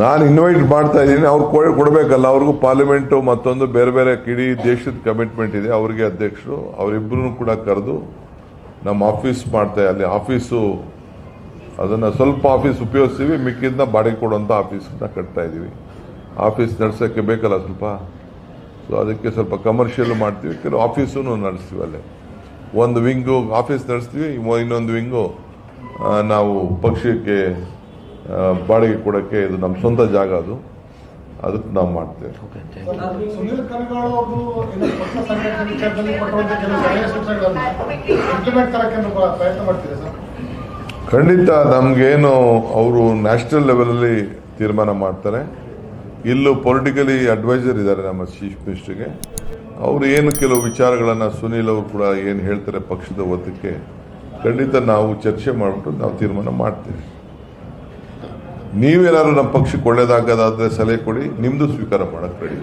ನಾನು ಇನ್ವೈಟ್ ಮಾಡ್ತಾ ಇದ್ದೀನಿ. ಅವ್ರು ಕೊಡಬೇಕಲ್ಲ. ಅವ್ರಿಗೂ ಪಾರ್ಲಿಮೆಂಟು ಮತ್ತೊಂದು ಬೇರೆ ಬೇರೆ ಇಡೀ ದೇಶದ ಕಮಿಟ್ಮೆಂಟ್ ಇದೆ. ಅವರಿಗೆ ಅಧ್ಯಕ್ಷರು ಅವರಿಬ್ಬರೂ ಕೂಡ ಕರೆದು ನಮ್ಮ ಆಫೀಸ್ ಮಾಡ್ತಾ, ಅಲ್ಲಿ ಆಫೀಸು ಅದನ್ನು ಸ್ವಲ್ಪ ಆಫೀಸ್ ಉಪಯೋಗಿಸ್ತೀವಿ. ಮಿಕ್ಕಿದ್ನ ಬಾಡಿಗೆ ಕೊಡುವಂಥ ಆಫೀಸನ್ನ ಕಟ್ತಾ ಇದ್ದೀವಿ ಆಫೀಸ್ ನಡೆಸೋಕ್ಕೆ ಬೇಕಲ್ಲ ಸ್ವಲ್ಪ. ಸೊ ಅದಕ್ಕೆ ಸ್ವಲ್ಪ ಕಮರ್ಷಿಯಲ್ ಮಾಡ್ತೀವಿ. ಕೆಲವು ಆಫೀಸೂ ನಡೆಸ್ತೀವಿ ಅಲ್ಲೇ. ಒಂದು ವಿಂಗು ಆಫೀಸ್ ನಡೆಸ್ತೀವಿ. ಇನ್ನೊಂದು ವಿಂಗು ನಾವು ಪಕ್ಷಕ್ಕೆ ಬಾಡಿಗೆ ಕೊಡೋಕ್ಕೆ ಇದು ನಮ್ಮ ಸ್ವಂತ ಜಾಗ ಅದು. ಅದಕ್ಕೆ ನಾವು ಮಾಡ್ತೇವೆ. ಖಂಡಿತ ನಮಗೇನು ಅವರು ನ್ಯಾಷನಲ್ ಲೆವೆಲಲ್ಲಿ ತೀರ್ಮಾನ ಮಾಡ್ತಾರೆ. ಇಲ್ಲೂ ಪೊಲಿಟಿಕಲಿ ಅಡ್ವೈಸರ್ ಇದ್ದಾರೆ ನಮ್ಮ ಚೀಫ್ ಮಿನಿಸ್ಟರ್ಗೆ ಅವರು ಏನು ಕೆಲವು ವಿಚಾರಗಳನ್ನು ಸುನೀಲ್ ಅವರು ಕೂಡ ಏನು ಹೇಳ್ತಾರೆ ಪಕ್ಷದ ಒತ್ತಕ್ಕೆ ಖಂಡಿತ ನಾವು ಚರ್ಚೆ ಮಾಡಿಬಿಟ್ಟು ನಾವು ತೀರ್ಮಾನ ಮಾಡ್ತೀವಿ. ನೀವೇನಾದ್ರು ನಮ್ಮ ಪಕ್ಷಕ್ಕೆ ಒಳ್ಳೇದಾಗದಾದ್ರೆ ಸಲಹೆ ಕೊಡಿ ನಿಮ್ಮದು ಸ್ವೀಕಾರ ಮಾಡಕ್ಕೆ ರೆಡಿ